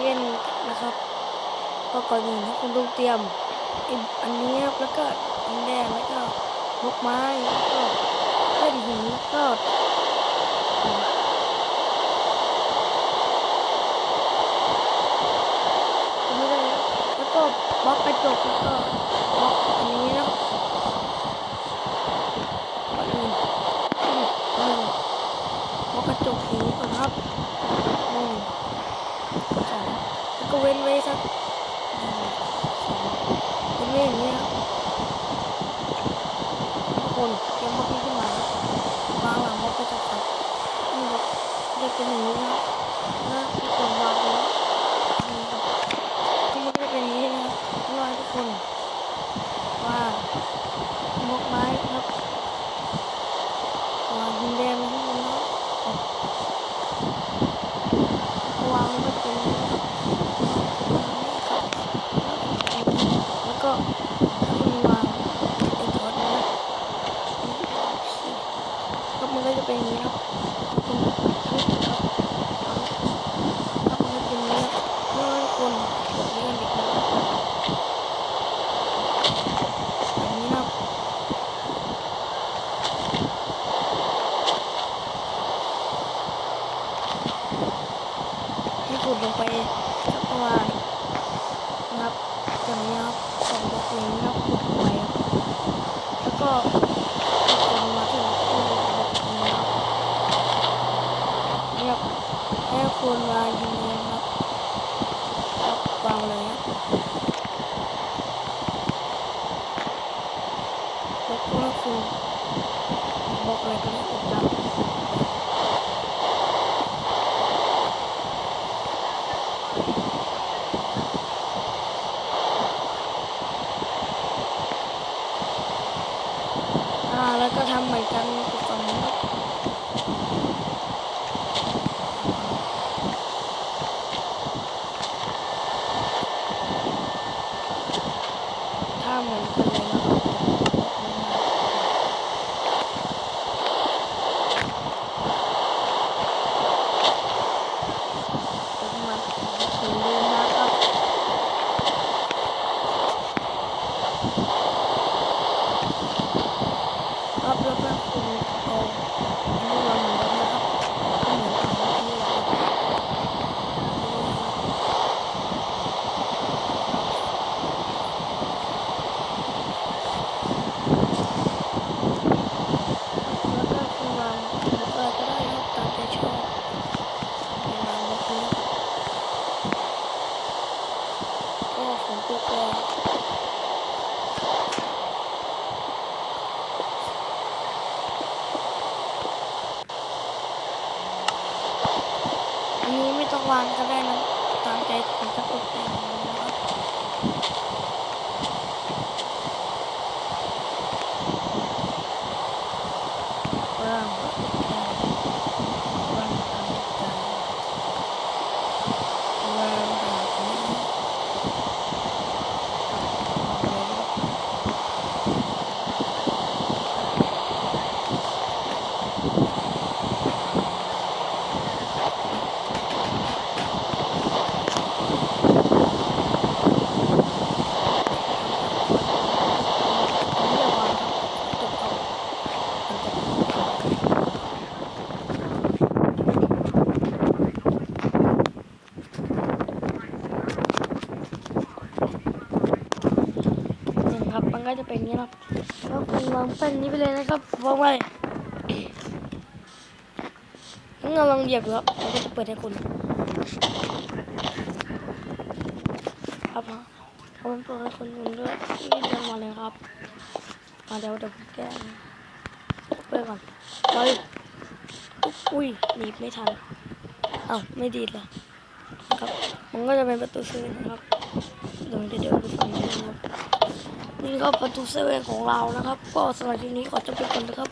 เว่นนะครับก็ก่อนอื่นให้คุณลุงเตรียมอันนี้ครับแล้วก็อันแดงแล้วก็ลูกไม้แล้วก็เล่นหินแล้วก็ไม่ได้แล้วก็บล็อกกระจกแล้วก็บล็อกอันนี้นะก่อนอื่นอืมอืมบล็อกกระจกหินก่อนครับหนึ่งสองแล้วก็เว้นไว้สัก เป็นเรื่องอย่างนี้ครับทุกคนเตรียมบล็อกนี้ขึ้นมาวางหลังบล็อกไปจับครับนี่ครับ จะน่างนี้ครับแล้วทุกคนวางไว้นี่ครับที่มันก็จะเป็นอย่างนี้นะครับเพื่อให้ทุกคนว่าบล็อกไม้ครับวางหินแดงไว้ข้างบนนะครับวางไว้ไม่เป็นนี้ครับแล้วก็คุณวางไอ้ทอตนะก็มันก็จะเป็นอย่างนี้ครับคุณชุดครับครับมันจะเป็นอย่างนี้ครับเมื่อคนกดเล่นเด็กนะครับ แบบนี้นะให้กดลงไปสักประมาณนะครับอย่างนี้ครับสองบล็อกนี้นะครับกดลงไปแล้วก็กดลงมาถึงที่บล็อกนี้ครับเนี่ยครับให้คุณวางทีนี้นะครับแล้ววางเลยครับแล้วก็ให้คุณบล็อกอะไรก็ได้กดตามอ่า แล้วก็ทำเหมือนกันกับฝั่งนี้รับถ้าเหมือนกันเลยนะครับแล้วก็มาถึงเดิมนะครับ ครับแล้วก็คุณเอาอันนี้วางเหมือนเดิมนะครับก็เหมือนกับเมื่อกี้เลยครับแล้วก็คุณวางบล็อกอะไรก็ได้ครับตามใจชอบคุณวางบล็อกนี้ก็ฝนตกแล้ว อันนี้ไม่ต้อง วางก็ได้นะตามใจคุณจะตกแต่งนะครับวางก็ตกแต่งวางตามตกแต่งวางแบบนี้วางเลยนะครับอันนี้อย่าวางครับตกครับมันจะเป็นนี่ครับมัน ก็จะเป็นงนี้ครับแล้วคุณวางแป้นนี้ไปเลยนะครับวางไว้งั้นเราลองเหยียบดูครับเราก็จะเปิดให้คุณครับเอามันเปิดให้คุณดูด้วยนี่เดินมาเลยครับมาเดี๋ยวเดี๋ยวผมแก้เปิดก่อนเฮ้ยอุ้ยหนีบไม่ทันเอ้าไม่ดีเหรอครับมันก็จะเป็นประตูเซเว่นะครับเดี๋ยวจะเดินไปฝั่งนี้นะครับ นี่ก็ประตูเซเว่นของเรานะครับ ก็สำหรับที่นี้ขอจบไปก่อนนะครับ